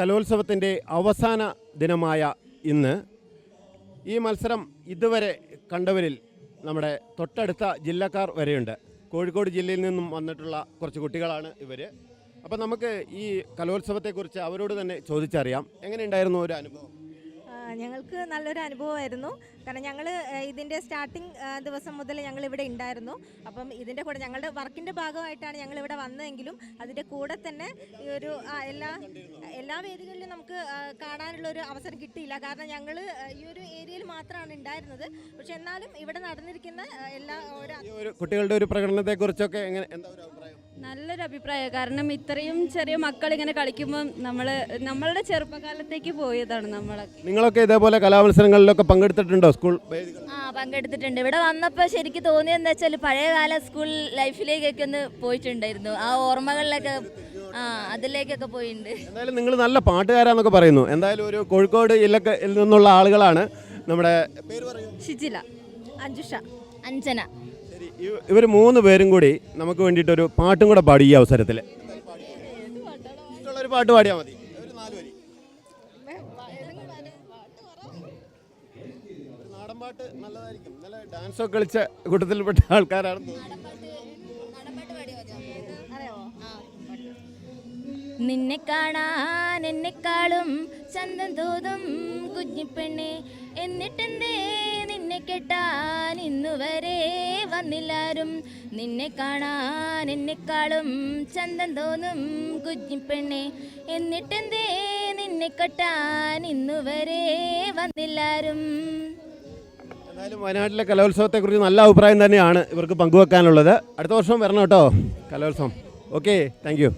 കലോത്സവത്തിന്റെ അവസാന ദിനമായ ഇന്ന് ഈ മത്സരം ഇതുവരെ കണ്ടവരിൽ നമ്മുടെ തൊട്ടടുത്ത ജില്ലക്കാർ വരെയുണ്ട്. കോഴിക്കോട് ജില്ലയിൽ നിന്നും വന്നിട്ടുള്ള കുറച്ച് കുട്ടികളാണ് ഇവർ അപ്പം നമുക്ക് ഈ കലോത്സവത്തെക്കുറിച്ച് അവരോട് തന്നെ ചോദിച്ചറിയാം. എങ്ങനെയുണ്ടായിരുന്നു ഒരു അനുഭവം? ഞങ്ങൾക്ക് നല്ലൊരു അനുഭവമായിരുന്നു. കാരണം ഞങ്ങൾ ഇതിന്റെ സ്റ്റാർട്ടിങ് ദിവസം മുതൽ ഞങ്ങൾ ഇവിടെ ഉണ്ടായിരുന്നു അപ്പം ഇതിന്റെ കൂടെ ഞങ്ങളുടെ വർക്കിന്റെ ഭാഗമായിട്ടാണ് ഞങ്ങൾ ഇവിടെ വന്നതെങ്കിലും അതിന്റെ കൂടെ തന്നെ ഈ ഒരു എല്ലാ എല്ലാ വേദികളിലും നമുക്ക് കാണാനുള്ള ഒരു അവസരം കിട്ടിയില്ല. കാരണം ഞങ്ങൾ ഈ ഒരു ഏരിയയിൽ മാത്രമാണ് ഉണ്ടായിരുന്നത് പക്ഷെ എന്നാലും ഇവിടെ നടന്നിരിക്കുന്ന എല്ലാ കുട്ടികളുടെ ഒരു പ്രകടനത്തെക്കുറിച്ചൊക്കെ എങ്ങനെ എന്താ നല്ലൊരു അഭിപ്രായം. കാരണം ഇത്രയും ചെറിയ മക്കൾ ഇങ്ങനെ കളിക്കുമ്പോൾ നമ്മൾ നമ്മളുടെ ചെറുപ്പകാലത്തേക്ക് പോയതാണ് നമ്മളൊക്കെ നിങ്ങളൊക്കെ ഇതേപോലെ കലാമത്സരങ്ങളിലൊക്കെ പങ്കെടുത്തിട്ടുണ്ടോ സ്കൂൾ? ആ പങ്കെടുത്തിട്ടുണ്ട്. ഇവിടെ വന്നപ്പോൾ ശരിക്കും തോന്നിയെന്ന് വെച്ചാൽ പഴയകാല സ്കൂൾ ലൈഫിലേക്കൊക്കെ ഒന്ന് പോയിട്ടുണ്ടായിരുന്നു. ആ ഓർമ്മകളിലൊക്കെ ആ അതിലേക്കൊക്കെ പോയിട്ടുണ്ട് എന്തായാലും നിങ്ങൾ നല്ല പാട്ടുകാരാന്നൊക്കെ പറയുന്നു. എന്തായാലും ഒരു കോഴിക്കോട് ജില്ലക്ക് നിന്നുള്ള ആളുകളാണ് നമ്മുടെ പേര് പറയൂ ഷിജില അഞ്ജുഷ. അഞ്ജന. ഇവർ മൂന്ന് പേരും കൂടി നമുക്ക് വേണ്ടിയിട്ടൊരു പാട്ടും കൂടെ പാടി ഈ അവസരത്തിൽ. ഇഷ്ടമുള്ളൊരു പാട്ട് പാടിയാൽ മതി. നാടൻ പാട്ട് നല്ലതായിരിക്കും. നല്ല ഡാൻസ് ഒക്കെ കളിച്ച കൂട്ടത്തിൽപ്പെട്ട ആൾക്കാരാണ് നിന്നെ കാണാൻ എന്നെക്കാളും ചന്തം തോതും കുഞ്ഞിപ്പെണ്ണെ. എന്നിട്ടെന്തേ കെട്ടാൻ ഇന്നുവരെ വന്നില്ലാരും. നിന്നെ കാണാൻ എന്നെക്കാളും ചന്തം തോന്നും കുഞ്ഞിപ്പെണ്ണെ. എന്നിട്ടെന്തേ നിന്നെ കെട്ടാൻ ഇന്നുവരെ വന്നില്ലാരും. എന്തായാലും വയനാട്ടിലെ കലോത്സവത്തെക്കുറിച്ച് നല്ല അഭിപ്രായം തന്നെയാണ് ഇവർക്ക് പങ്കുവെക്കാനുള്ളത്. അടുത്ത വർഷം വരണം കേട്ടോ കലോത്സവം. Okay thank